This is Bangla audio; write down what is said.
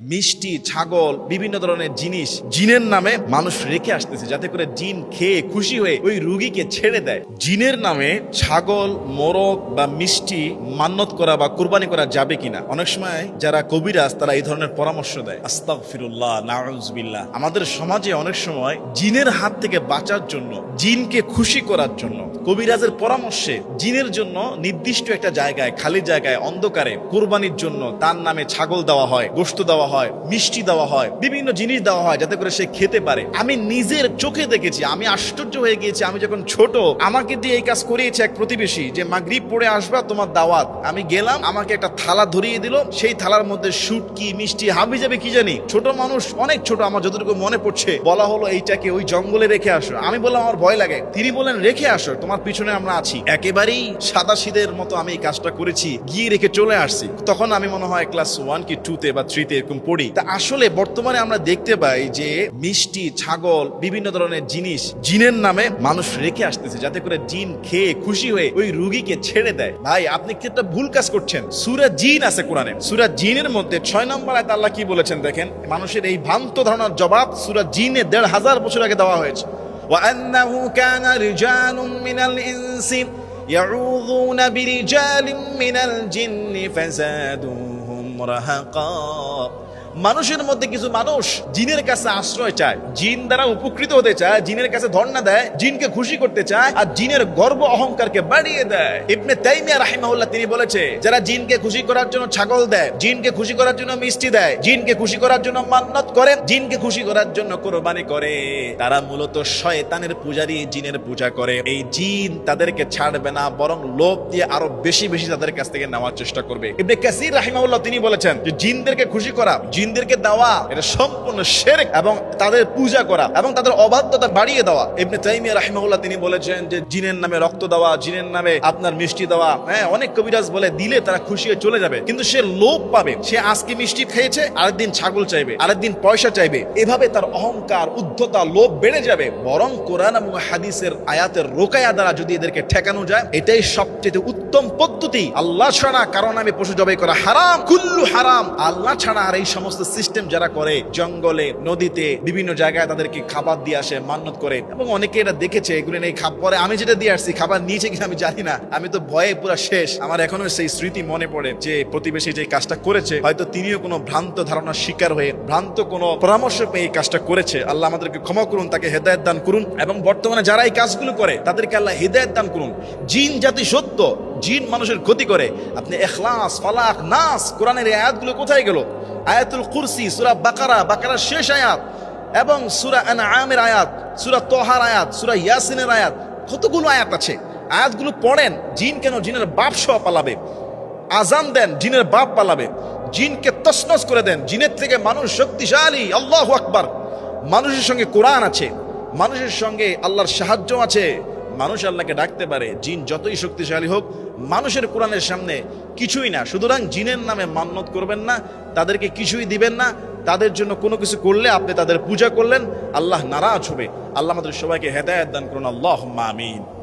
মিষ্টি, ছাগল, বিভিন্ন ধরনের জিনিস জিনের নামে মানুষ রেখে আসতেছে যাতে করে জিন খেয়ে খুশি হয়ে ওই রুগীকে ছেড়ে দেয়। জিনের নামে ছাগল, মোরগ বা মিষ্টি মান্নত করা বা কোরবানি করা যাবে কিনা? অনেক সময় যারা কবিরাজ, তারা এই ধরনের পরামর্শ দেয়। আস্তাক ফিরুল্লাহ নাউজবিল্লাহ। আমাদের সমাজে অনেক সময় জিনের হাত থেকে বাঁচার জন্য, জিনকে খুশি করার জন্য, কবিরাজের পরামর্শে জিনের জন্য নির্দিষ্ট একটা জায়গায়, খালি জায়গায়, অন্ধকারে কোরবানির জন্য তার নামে ছাগল দেওয়া হয় গোস্ত দেওয়া হয়, মিষ্টি দেওয়া হয়, বিভিন্ন জিনিস দেওয়া হয় যাতে করে সে খেতে পারে। আমি নিজের চোখে দেখেছি, আমি আশ্চর্য হয়ে গিয়েছি, আমি যখন ছোট, আমাকে দিয়ে এই কাজ করিয়েছে এক প্রতিবেশী যে, মাগরিব পড়ে আসবা, তোমার দাওয়াত। আমি গেলাম, আমাকে একটা থালা ধরিয়ে দিল, সেই থালার মধ্যে শুটকি, মিষ্টি হাবি যাবে কি জানি? ছোট মানুষ, অনেক ছোট, আমার যতটুকু মনে পড়ছে, বলা হলো, এইটাকে ওই জঙ্গলে রেখে আসো। আমি বললাম, আমার ভয় লাগে। তিনি বলেন রেখে আসো, তোমার পিছনে আমরা আছি। একেবারেই সাদা শীতের মতো আমি এই কাজটা করেছি, গিয়ে রেখে চলে আসছি। তখন আমি মনে হয় ক্লাস ওয়ান কি টু তে বা থ্রিতে এরকম পড়ি তা আসলে বর্তমানে আমরা দেখতে পাই যে মিষ্টি ছাগল বিভিন্ন ধরনের জিনিস জিনের নামে মানুষ রেখে আসতেছে যাতে করে জিন খেয়ে খুশি হয়ে ওই রুগীকে ছেড়ে দেয় ভাই আপনি কি একটা ভুল কাজ করছেন সুরা জিন আছে কোরআনে সুরা জিনের মধ্যে ছয় নম্বর আয়াত আল্লাহ কি বলেছেন দেখেন মানুষের এই ভ্রান্ত ধারণার জবাব সুরা জিনে দেড় হাজার বছর আগে দেওয়া হয়েছে وأنه كان رجال من الإنس يعوذون برجال من الجن فزادوهم رهقا মানুষের মধ্যে কিছু মানুষ জিনের কাছে আশ্রয় চায়। জিন দ্বারা উপকৃত হতে চায়, জিনের কাছে ধর্ণা দেয়, জিনকে খুশি করতে চায়, আর জিনের গর্ব অহংকারকে বাড়িয়ে দেয়। ইবনে তাইমিয়া রাহিমাহুল্লাহ তিনি বলেছে, যারা জিনকে খুশি করার জন্য ছাগল দেয়, জিনকে খুশি করার জন্য মিষ্টি দেয়, জিনকে খুশি করার জন্য মান্নত করে, জিনকে খুশি করার জন্য কোরবানি করে। তারা মূলত শয়তানের পূজারি, জিনের পূজা করে। এই জিন তাদেরকে ছাড়বে না, বরং লোভ দিয়ে আরও বেশি বেশি তাদের কাছ থেকে নেওয়ার চেষ্টা করবে। ইবনে কাসির রাহিমাহুল্লাহ তিনি বলেছেন যে, জিনদেরকে খুশি করা জিনদেরকে দেওয়া, এটা সম্পূর্ণ শেরেক এবং তাদের পূজা করা এবং তাদের অবাধ্যতা বাড়িয়ে দেওয়া। ইবনে তাইমিয়া রাহিমাহুল্লাহ তিনি বলেছেন যে জিনের নামে রক্ত দেওয়া, জিনের নামে আপনার মিষ্টি দেওয়া হ্যাঁ অনেক কবিরাজ বলে দিলে তারা খুশি হয়ে চলে যাবে। কিন্তু সে লোভ পাবে। সে আজকে মিষ্টি খেয়েছে, আরেকদিন ছাগল চাইবে, আরেকদিন পয়সা চাইবে। এভাবে তার অহংকার, উদ্ধতা, লোভ বেড়ে যাবে। বরং কোরআন এবং হাদিসের আয়াতের রোকায়া দ্বারা যদি এদেরকে ঠেকানো যায়, এটাই সবচেয়ে উত্তম পদ্ধতি। আল্লাহ ছাড়া কারণ আমি পশু জবাই করা হারাম, কুল্লু হারাম। আল্লাহ ছাড়া আর এই সমস্ত সিস্টেম যারা করে, জঙ্গলে, নদীতে, বিভিন্ন জায়গায় তাদেরকে খাবার দিয়ে আসে, মান্নত করে। এবং অনেকে এটা দেখেছে, এগুলো নেই পরে আমি যেটা দিয়ে আসছি, খাবার নিয়েছে কিনা আমি জানি না। আমি তো ভয়ে পুরো শেষ। আমার এখনও সেই স্মৃতি মনে পড়ে যে প্রতিবেশী যে কাজটা করেছে, হয়তো তিনিও কোনো ভ্রান্ত ধারণার শিকার হয়ে, ভ্রান্ত কোনো পরামর্শ পেয়ে এই কাজটা করেছে। আল্লাহ আমাদেরকে ক্ষমা করুন, তাকে হেদায়ত দান করুন। এবং বর্তমানে যারা এই কাজগুলো করে, তাদেরকে আল্লাহ হেদায়ত দান করুন। জিন জাতি সত্য, জিন মানুষের ক্ষতি করে। আপনি এখলাস, ফালাক, নাস, কোরআনের আয়াতগুলো কোথায় গেল? আয়াতুল কুরসি, সুরা বাকারা বাকারার শেষ আয়াত, এবং সুরা আমের আয়াত, সুরা তোহার আয়াত, সুরা ইয়াসিনের আয়াত, কতগুলো আয়াত আছে? আয়াতগুলো পড়েন, জিন কেন? জিনের বাপ সহ পালাবে। আজান দেন, জিনের বাপ পালাবে। জিনকে তসনস করে দেন। জিনের থেকে মানুষ শক্তিশালী, আল্লাহ আকবার। মানুষের সঙ্গে কোরআন আছে। মানুষের সঙ্গে আল্লাহর সাহায্য আছে। মানুষ আল্লাহকে ডাকতে পারে, জিন যতই শক্তিশালী হোক, মানুষের কোরআনের সামনে কিছুই না। সুতরাং জিনের নামে মান্যত করবেন না, তাদেরকে কিছুই দিবেন না। তাদের জন্য কোনো কিছু করলে আপনি তাদের পূজা করলেন, আল্লাহ নারাজ হবে। আল্লাহ আমাদের সবাইকে হেদায়ত দান করুন। আল্লাহ আমিন।